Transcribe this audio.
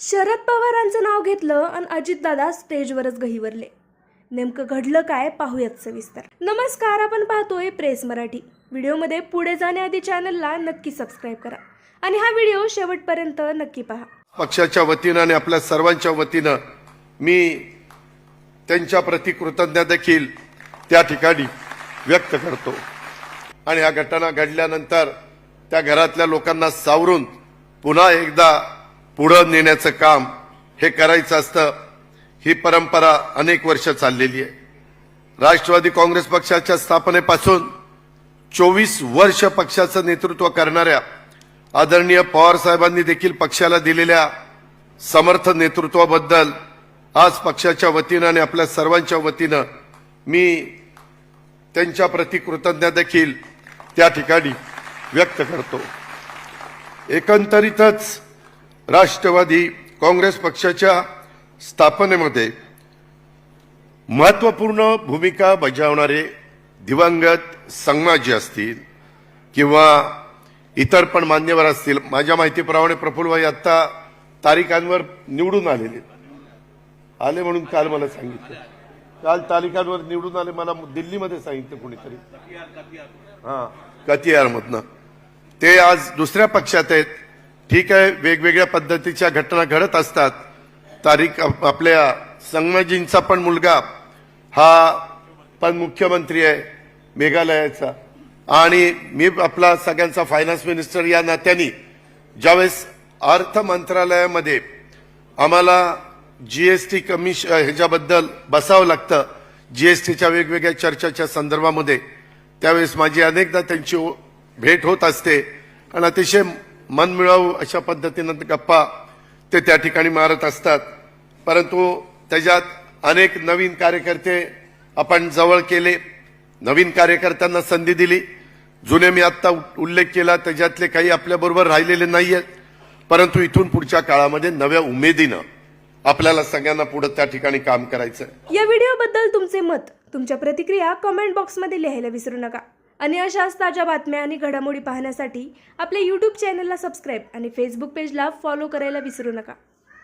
शरद पवारांचं नाव घेतलं आणि अजितदादा स्टेजवरच गहिवरले नेमकं घडलं काय पाहूयात सविस्तर. नमस्कार आपण पाहतोय प्रेस मराठी. व्हिडिओमध्ये पुढे जाण्याआधी चॅनलला नक्की सबस्क्राईब करा. आणि हा व्हिडिओ शेवटपर्यंत नक्की पहा. पक्षाच्या वतीनं आणि आपल्या सर्वांच्या वतीनं मी त्यांच्या प्रति कृतज्ञता देखील त्या ठिकाणी व्यक्त करतो. आणि ह्या घटना घडल्यानंतर त्या घरातल्या लोकांना सावरून पुन्हा एकदा पुढं नेण्याचं काम हे करायचं असतं ही परंपरा अनेक वर्ष चाललेली आहे. राष्ट्रवादी काँग्रेस पक्षाच्या स्थापनेपासून चोवीस वर्ष पक्षाचं नेतृत्व करणाऱ्या आदरणीय पवार साहेबांनी देखील पक्षाला दिलेल्या समर्थ नेतृत्वाबद्दल आज पक्षाच्या वतीनं आणि आपल्या सर्वांच्या वतीनं मी त्यांच्या प्रति कृतज्ञता देखील त्या ठिकाणी व्यक्त करतो. एकंदरीतच राष्ट्रवादी काँग्रेस पक्षाच्या स्थापनेमध्ये महत्त्वपूर्ण भूमिका बजावणारे दिवंगत संगमाजी असतील किंवा इतर पण मान्यवर असतील माझ्या माहितीप्रमाणे प्रफुल्लभाई आत्ता तारिकांवर निवडून आलेले आले म्हणून काल मला सांगितलं. काल तालिकांवर निवडून आले मला दिल्लीमध्ये सांगितलं कुणीतरी. हा कतियारमधनं ते आज दुसऱ्या पक्षात आहेत. ठीक आहे वेगवेगळ्या पद्धतीच्या घटना घडत असतात. तारीख आपल्या संगमजींचा पण मुलगा हा पण मुख्यमंत्री आहे मेघालयाचा. आणि मी आपला सगळ्यांचा फायनान्स मिनिस्टर या नात्याने ज्यावेळेस अर्थ मंत्रालयामध्ये आम्हाला जी एस टी कमिश ह्याच्याबद्दल बसावं लागतं जी एस टीच्या वेगवेगळ्या चर्चाच्या संदर्भामध्ये त्यावेळेस माझी अनेकदा त्यांची ओ- भेट होत असते. आणि अतिशय मन मिळावू अशा पद्धतीनं गप्पा ते त्या ठिकाणी मारत असतात. परंतु त्याच्यात अनेक नवीन कार्यकर्ते आपण जवळ केले. नवीन कार्यकर्त्यांना संधी दिली. जुने मी आत्ता उल्लेख केला त्याच्यातले काही आपल्याबरोबर राहिलेले नाही आहेत परंतु इथून पुढच्या काळामध्ये नव्या उमेदीनं आपल्याला सगळ्यांना पुढे त्या ठिकाणी काम करायचं या व्हिडिओबद्दल तुमचे मत तुमच्या प्रतिक्रिया कमेंट बॉक्समध्ये लिहायला विसरू नका. आणि अशाच ताज्या बातम्या आणि घडामोडी पाहण्यासाठी आपल्या यूट्यूब चॅनलला सबस्क्राईब आणि फेसबुक पेजला फॉलो करायला विसरू नका.